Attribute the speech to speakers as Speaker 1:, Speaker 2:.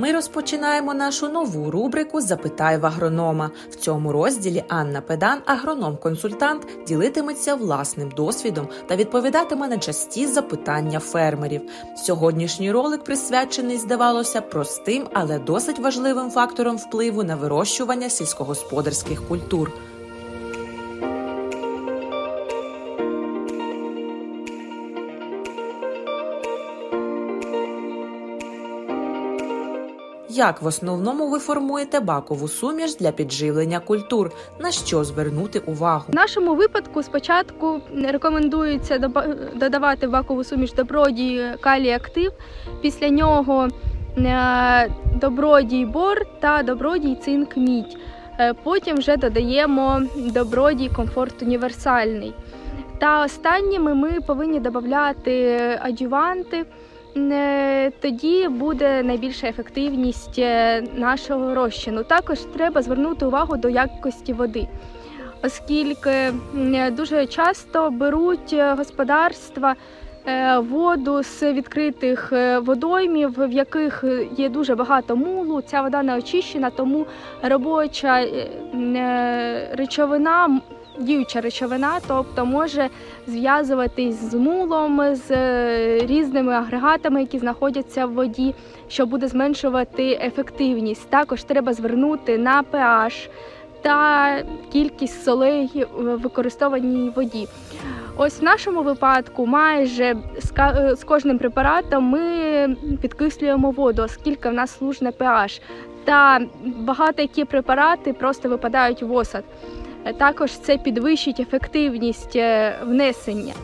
Speaker 1: Ми розпочинаємо нашу нову рубрику Запитай в агронома. В цьому розділі Анна Педан, агроном-консультант, ділитиметься власним досвідом та відповідатиме на часті запитання фермерів. Сьогоднішній ролик присвячений, здавалося, простим, але досить важливим фактором впливу на вирощування сільськогосподарських культур. Як в основному ви формуєте бакову суміш для підживлення культур? На що звернути увагу?
Speaker 2: В нашому випадку спочатку рекомендується додавати бакову суміш добродій калій актив. Після нього е, добродій бор та добродій цинк мідь. Е, Потім вже додаємо добродій комфорт універсальний. Та останніми ми повинні додати адюванти. Е, Тоді буде найбільша ефективність е, нашого розчину. Також треба звернути увагу до якості води, оскільки дуже часто беруть е, господарства е, воду з відкритих е, водоймів, в яких є дуже багато мулу. Ця вода не очищена, тому робоча е, е, речовина. Діюча речовина, тобто може зв'язуватись з мулом, з е, різними агрегатами, які знаходяться в воді, що буде зменшувати ефективність. Також треба звернути на pH та кількість солей в використованій воді. Ось в нашому випадку майже е, з кожним препаратом ми підкислюємо воду, оскільки в нас служне pH. Та багато які препарати просто випадають в осад. Також це підвищить ефективність е, внесення.